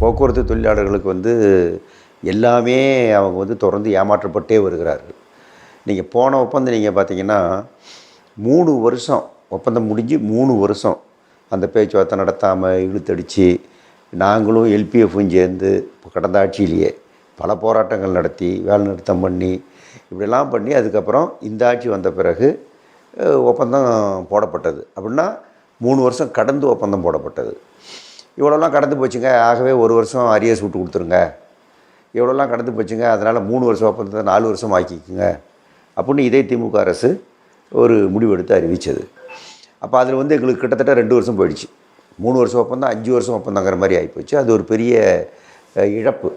போக்குவரத்து தொழிலாளர்களுக்கு வந்து எல்லாமே அவங்க வந்து தொடர்ந்து ஏமாற்றப்பட்டே வருகிறார்கள். நீங்கள் போன ஒப்பந்தம் நீங்கள் பார்த்தீங்கன்னா மூணு வருஷம் ஒப்பந்தம் முடிஞ்சு மூணு வருஷம் அந்த பேச்சுவார்த்தை நடத்தாமல் இழுத்தடித்து நாங்களும் எல்பிஎஃப்பும் சேர்ந்து கடந்த ஆட்சியிலேயே பல போராட்டங்கள் நடத்தி வேலை நிறுத்தம் பண்ணி இப்படிலாம் பண்ணி அதுக்கப்புறம் இந்த ஆட்சி வந்த பிறகு ஒப்பந்தம் போடப்பட்டது. அப்படின்னா மூணு வருஷம் கடந்து ஒப்பந்தம் போடப்பட்டது. இவ்வளோலாம் கடந்து போச்சுங்க. ஆகவே ஒரு வருஷம் அரியர்ஸ் விட்டு கொடுத்துருங்க. இவ்வளோலாம் கடந்து போச்சுங்க. அதனால் மூணு வருஷம் ஒப்பந்தத்தை நாலு வருஷம் ஆக்கிக்குங்க. அப்படின்னு இதே திமுக அரசு ஒரு முடிவெடுத்து அறிவித்தது அப்போ அதில் வந்து எங்களுக்கு கிட்டத்தட்ட ரெண்டு வருஷம் போயிடுச்சு. மூணு வருஷம் ஒப்பந்தம் அஞ்சு வருஷம் ஒப்பந்தங்கிற மாதிரி ஆகிப்போச்சு அது ஒரு பெரிய இழப்பு.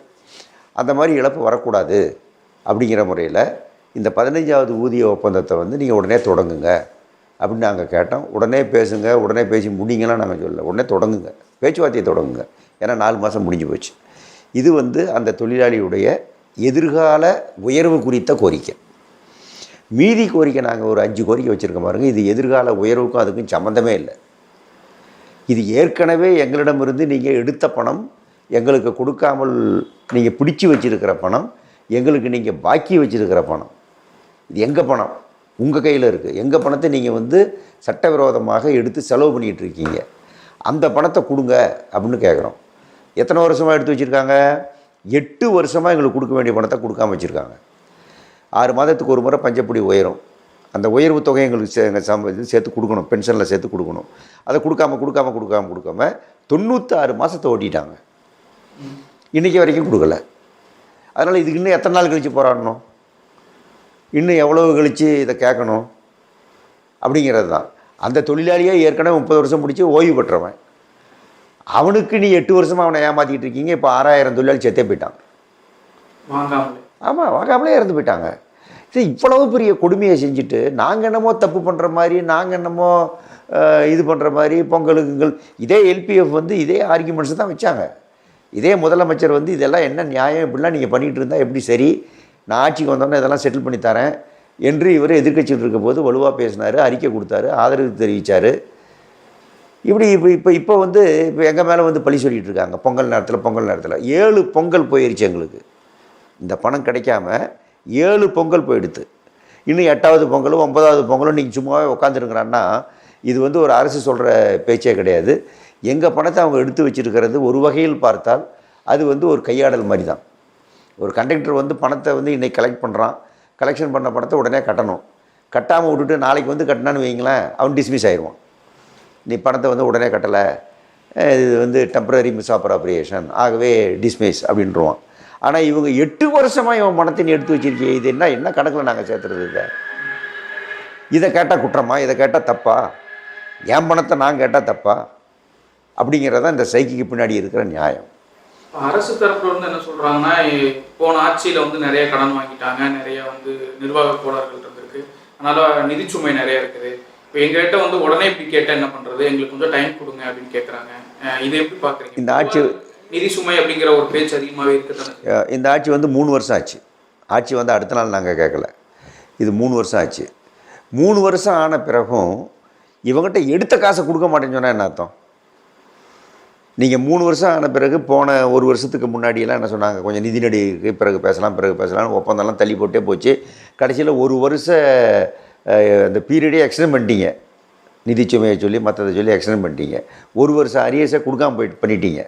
அந்த மாதிரி இழப்பு வரக்கூடாது அப்படிங்கிற முறையில் இந்த பதினஞ்சாவது ஊதிய ஒப்பந்தத்தை வந்து நீங்கள் உடனே தொடங்குங்க. அப்படின்னு நாங்கள் கேட்டோம். உடனே பேசுங்க. உடனே பேசி முடிங்கலாம் நாங்கள் சொல்ல உடனே தொடங்குங்க. பேச்சுவார்த்தையை தொடங்குங்க. ஏன்னா நாலு மாதம் முடிஞ்சு போச்சு. இது வந்து அந்த தொழிலாளியுடைய எதிர்கால உயர்வு குறித்த கோரிக்கை. மீதி கோரிக்கை நாங்கள் ஒரு அஞ்சு கோரிக்கை வச்சுருக்க பாருங்க. இது எதிர்கால உயர்வுக்கும் அதுக்கும் சம்மந்தமே இல்லை. இது ஏற்கனவே எங்களிடமிருந்து நீங்கள் எடுத்த பணம் எங்களுக்கு கொடுக்காமல் நீங்கள் பிடிச்சி வச்சுருக்கிற பணம் எங்களுக்கு நீங்கள் பாக்கி வச்சுருக்கிற பணம். இது எங்கள் பணம்? உங்கள் கையில் இருக்குது எங்கள் பணத்தை நீங்கள் வந்து சட்டவிரோதமாக எடுத்து செலவு பண்ணிகிட்டு இருக்கீங்க? அந்த பணத்தை கொடுங்க அப்படின்னு கேட்குறோம் எத்தனை வருஷமாக எடுத்து வச்சுருக்காங்க? எட்டு வருஷமாக எங்களுக்கு கொடுக்க வேண்டிய பணத்தை கொடுக்காம வச்சுருக்காங்க. ஆறு மாதத்துக்கு ஒரு முறை பஞ்சப்படி உயரும். அந்த உயர்வு தொகை எங்களுக்கு சே எங்கள் சம்ப இது சேர்த்து கொடுக்கணும். பென்ஷனில் சேர்த்து கொடுக்கணும். அதை கொடுக்காம கொடுக்காம கொடுக்காம கொடுக்காம தொண்ணூற்றாறு மாதத்தை ஓட்டிட்டாங்க. இன்றைக்கி வரைக்கும் கொடுக்கல. அதனால் இதுக்கு இன்னும் எத்தனை நாள் கழித்து போராடணும்? இன்னும் எவ்வளவு கழித்து இதை கேட்கணும்? அப்படிங்கிறது தான். அந்த தொழிலாளியே ஏற்கனவே முப்பது வருஷம் முடிச்சு ஓய்வு பெற்றவன். அவனுக்கு நீ எட்டு வருஷமாக அவனை ஏமாற்றிக்கிட்டு இருக்கீங்க இப்போ ஆறாயிரம் தொழிலாளி செத்தே போயிட்டான் வாங்காமலே. ஆமாம் வாங்காமலே இறந்து போயிட்டாங்க. சரி இவ்வளவு பெரிய கொடுமையை செஞ்சுட்டு நாங்கள் என்னமோ தப்பு பண்ணுற மாதிரி நாங்கள் என்னமோ இது பண்ணுற மாதிரி பொங்கலுக்குங்கள் இதே எல்பிஎஃப் வந்து இதே ஆர்குமெண்ட்ஸ் தான் வச்சாங்க. இதே முதலமைச்சர் வந்து இதெல்லாம் என்ன நியாயம் இப்படிலாம் நீங்கள் பண்ணிகிட்டு இருந்தால் எப்படி சரி? நான் ஆட்சிக்கு வந்தோன்னே இதெல்லாம் செட்டில் பண்ணி தரேன். என்று இவர் எதிர்கட்சியில் இருக்க போது வலுவாக பேசினார் அறிக்கை கொடுத்தாரு ஆதரவு தெரிவித்தார் இப்படி இப்போ இப்போ இப்போ வந்து இப்போ எங்கள் மேலே வந்து பழி சொல்லிகிட்டு இருக்காங்க. பொங்கல் நேரத்தில் பொங்கல் நேரத்தில். ஏழு பொங்கல் போயிருச்சு எங்களுக்கு. இந்த பணம் கிடைக்காம ஏழு பொங்கல் போயிடுது இன்னும் எட்டாவது பொங்கலும் ஒன்பதாவது பொங்கலும் நீங்கள் சும்மாவே உட்காந்துருங்கிறான்னா இது வந்து ஒரு அரசு சொல்கிற பேச்சே கிடையாது. எங்கள் பணத்தை அவங்க எடுத்து வச்சிருக்கிறது ஒரு வகையில் பார்த்தால் அது வந்து ஒரு கையாடல் மாதிரி தான் ஒரு கண்டக்டர் வந்து பணத்தை வந்து இன்றைக்கி கலெக்ட் பண்ணுறான் கலெக்ஷன் பண்ண பணத்தை உடனே கட்டணும். கட்டாமல் விட்டுட்டு நாளைக்கு வந்து கட்டினான்னு வைங்களேன் அவன் டிஸ்மிஸ் ஆயிடுவான் நீ பணத்தை வந்து உடனே கட்டலை. இது வந்து டெம்பரரி மிஸ் அப்ராப்ரியேஷன் ஆகவே டிஸ்மிஸ் அப்படின்றவான் ஆனால் இவங்க எட்டு வருஷமாக இவன் பணத்தை நீ எடுத்து வச்சிருக்கீங்க இது என்ன என்ன கணக்கில் நாங்கள் சேர்த்துறது இதை? இதை கேட்டால் குற்றமா? இதை கேட்டால் தப்பா? என் பணத்தை நான் கேட்டால் தப்பா? அப்படிங்கிறதான் இந்த சைக்கிக்கு பின்னாடி இருக்கிற நியாயம். அரசு தரப்புல இருந்து என்ன சொல்றாங்கன்னா போன ஆட்சியில வந்து நிறைய கடன் வாங்கிட்டாங்க நிறைய வந்து நிர்வாக கோளாறுகள் இருந்திருக்கு. அதனால நிதிச்சுமை நிறைய இருக்குது. இப்போ எங்ககிட்ட வந்து உடனே இப்படி கேட்டா என்ன பண்றது? எங்களுக்கு கொஞ்சம் டைம் கொடுங்க அப்படின்னு கேக்குறாங்க. அஹ் இதை எப்படி பாக்குறீங்க? இந்த ஆட்சி- நிதி சுமை அப்படிங்கிற ஒரு பேச்சு அதிகமாகவே இருக்குதானே? அஹ் இந்த ஆட்சி வந்து மூணு வருஷம் ஆச்சு. ஆட்சி வந்து அடுத்த நாள் நாங்கள் கேட்கல இது மூணு வருஷம் ஆச்சு. மூணு வருஷம் ஆன பிறகும் இவங்ககிட்ட எடுத்த காசை கொடுக்க மாட்டேன்னு சொன்னால் என்ன அர்த்தம்? நீங்கள் மூணு வருஷம் ஆன பிறகு போன ஒரு வருஷத்துக்கு முன்னாடியெல்லாம் என்ன சொன்னாங்க? கொஞ்சம் நிதி நடி பிறகு பேசலாம் பிறகு பேசலாம் ஒப்பந்தம்லாம் தள்ளி போட்டே போச்சு. கடைசியில் ஒரு வருஷ அந்த பீரியடே எக்ஸ்டெண்ட் பண்ணிட்டீங்க. நிதிச்சுமையை சொல்லி மற்றதை சொல்லி எக்ஸ்டெண்ட் பண்ணிட்டீங்க. ஒரு வருஷம் அரியர்ஸை கொடுக்காம போயிட்டு பண்ணிட்டீங்க.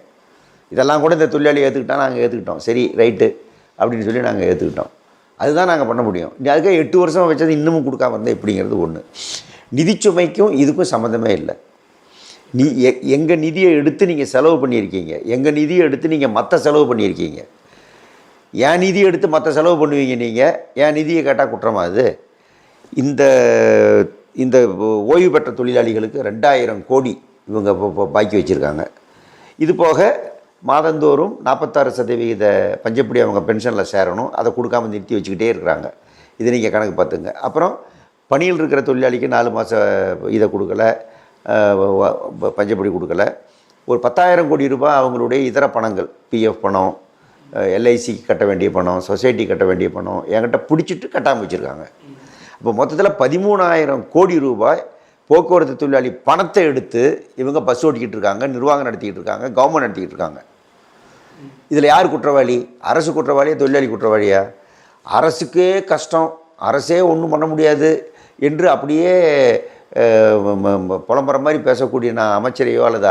இதெல்லாம் கூட இந்த தொழிலாளி ஏற்றுக்கிட்டா நாங்கள் ஏற்றுக்கிட்டோம் சரி ரைட்டு அப்படின்னு சொல்லி நாங்கள் ஏற்றுக்கிட்டோம் அதுதான் நாங்கள் பண்ண முடியும். நீ அதுக்காக எட்டு வருஷம் வச்சது இன்னமும் கொடுக்காம இருந்தால் எப்படிங்கிறது ஒன்று நிதிச்சுமைக்கும் இதுக்கும் சம்மந்தமே இல்லை. நீ எ எங்கள் நிதியை எடுத்து நீங்கள் செலவு பண்ணியிருக்கீங்க. எங்கள் நிதியை எடுத்து நீங்கள் மற்ற செலவு பண்ணியிருக்கீங்க. என் நிதியை எடுத்து மற்ற செலவு பண்ணுவீங்க நீங்கள் என் நிதியை கேட்டால் குற்றமா அது? இந்த இந்த ஓய்வு பெற்ற தொழிலாளிகளுக்கு ரெண்டாயிரம் கோடி இவங்க இப்போ பாக்கி வச்சுருக்காங்க. இது போக மாதந்தோறும் நாற்பத்தாறு சதவிகித பஞ்சப்படி அவங்க பென்ஷனில் சேரணும். அதை கொடுக்காம நிறுத்தி வச்சுக்கிட்டே இருக்கிறாங்க. இது நீங்கள் கணக்கு பார்த்துங்க. அப்புறம் பணியில் இருக்கிற தொழிலாளிக்கு நாலு மாதம் இதை கொடுக்கல. பஞ்சப்படி கொடுக்கல. ஒரு பத்தாயிரம் கோடி ரூபாய் அவங்களுடைய இதர பணங்கள் பிஎஃப் பணம் எல்ஐசிக்கு கட்ட வேண்டிய பணம் சொசைட்டி கட்ட வேண்டிய பணம் என்கிட்ட பிடிச்சிட்டு கட்டாமல் வச்சுருக்காங்க. இப்போ மொத்தத்தில் பதிமூணாயிரம் கோடி ரூபாய் போக்குவரத்து தொழிலாளி பணத்தை எடுத்து இவங்க பஸ் ஓட்டிக்கிட்டு இருக்காங்க நிர்வாகம் நடத்திக்கிட்டு இருக்காங்க கவர்மெண்ட் நடத்திக்கிட்டு இருக்காங்க. இதில் யார் குற்றவாளி? அரசு குற்றவாளியா தொழிலாளி குற்றவாளியா? அரசுக்கே கஷ்டம் அரசே ஒன்றும் பண்ண முடியாது என்று அப்படியே புலம்புற மாதிரி பேசக்கூடிய நான் அமைச்சரையோ அல்லது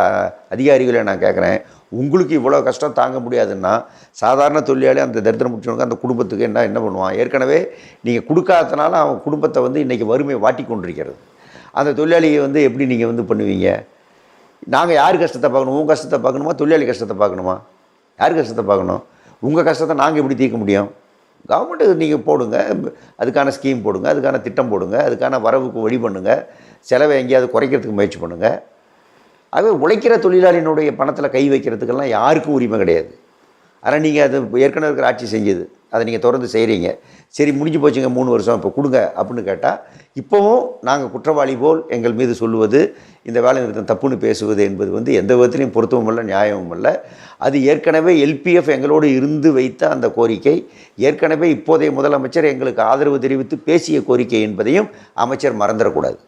அதிகாரிகளோ நான் கேட்குறேன். உங்களுக்கு இவ்வளோ கஷ்டம் தாங்க முடியாதுன்னா சாதாரண தொழிலாளி அந்த தரித்திரம் முடிச்சவனுக்கு அந்த குடும்பத்துக்கு என்ன என்ன பண்ணுவான்? ஏற்கனவே நீங்கள் கொடுக்காதனால அவன் குடும்பத்தை வந்து இன்றைக்கி வறுமை வாட்டி கொண்டிருக்கிறது. அந்த தொழிலாளியை வந்து எப்படி நீங்கள் வந்து பண்ணுவீங்க? நாங்கள் யார் கஷ்டத்தை பார்க்கணும்? உங்கள் கஷ்டத்தை பார்க்கணுமா? தொழிலாளி கஷ்டத்தை பார்க்கணுமா? யார் கஷ்டத்தை பார்க்கணும்? உங்கள் கஷ்டத்தை நாங்கள் எப்படி தீர்க்க முடியும்? கவர்மெண்ட்டு நீங்கள் போடுங்க அதுக்கான ஸ்கீம் போடுங்க அதுக்கான திட்டம் போடுங்க அதுக்கான வரவுக்கு வழி பண்ணுங்கள் செலவை எங்கேயாவது குறைக்கிறதுக்கு முயற்சி பண்ணுங்கள் ஆகவே உழைக்கிற தொழிலாளியினுடைய பணத்தில் கை வைக்கிறதுக்கெல்லாம் யாருக்கும் உரிமை கிடையாது. ஆனால் நீங்கள் அது ஏற்கனவே இருக்கிற ஆட்சி செஞ்சது. அதை நீங்கள் தொடர்ந்து செய்கிறீங்க சரி முடிஞ்சு போச்சுங்க மூணு வருஷம் இப்போ கொடுங்க அப்படின்னு கேட்டால் இப்போவும் நாங்கள் குற்றவாளி போல் எங்கள் மீது சொல்லுவது இந்த வேலை நிறுத்தம் தப்புன்னு பேசுவது என்பது வந்து எந்த விதத்திலையும் பொருத்தமும் இல்லை நியாயமும் இல்லை அது ஏற்கனவே எல்பிஎஃப் எங்களோடு இருந்து வைத்த அந்த கோரிக்கை ஏற்கனவே இப்போதைய முதலமைச்சர் எங்களுக்கு ஆதரவு தெரிவித்து பேசிய கோரிக்கை என்பதையும் அமைச்சர் மறந்துடக்கூடாது.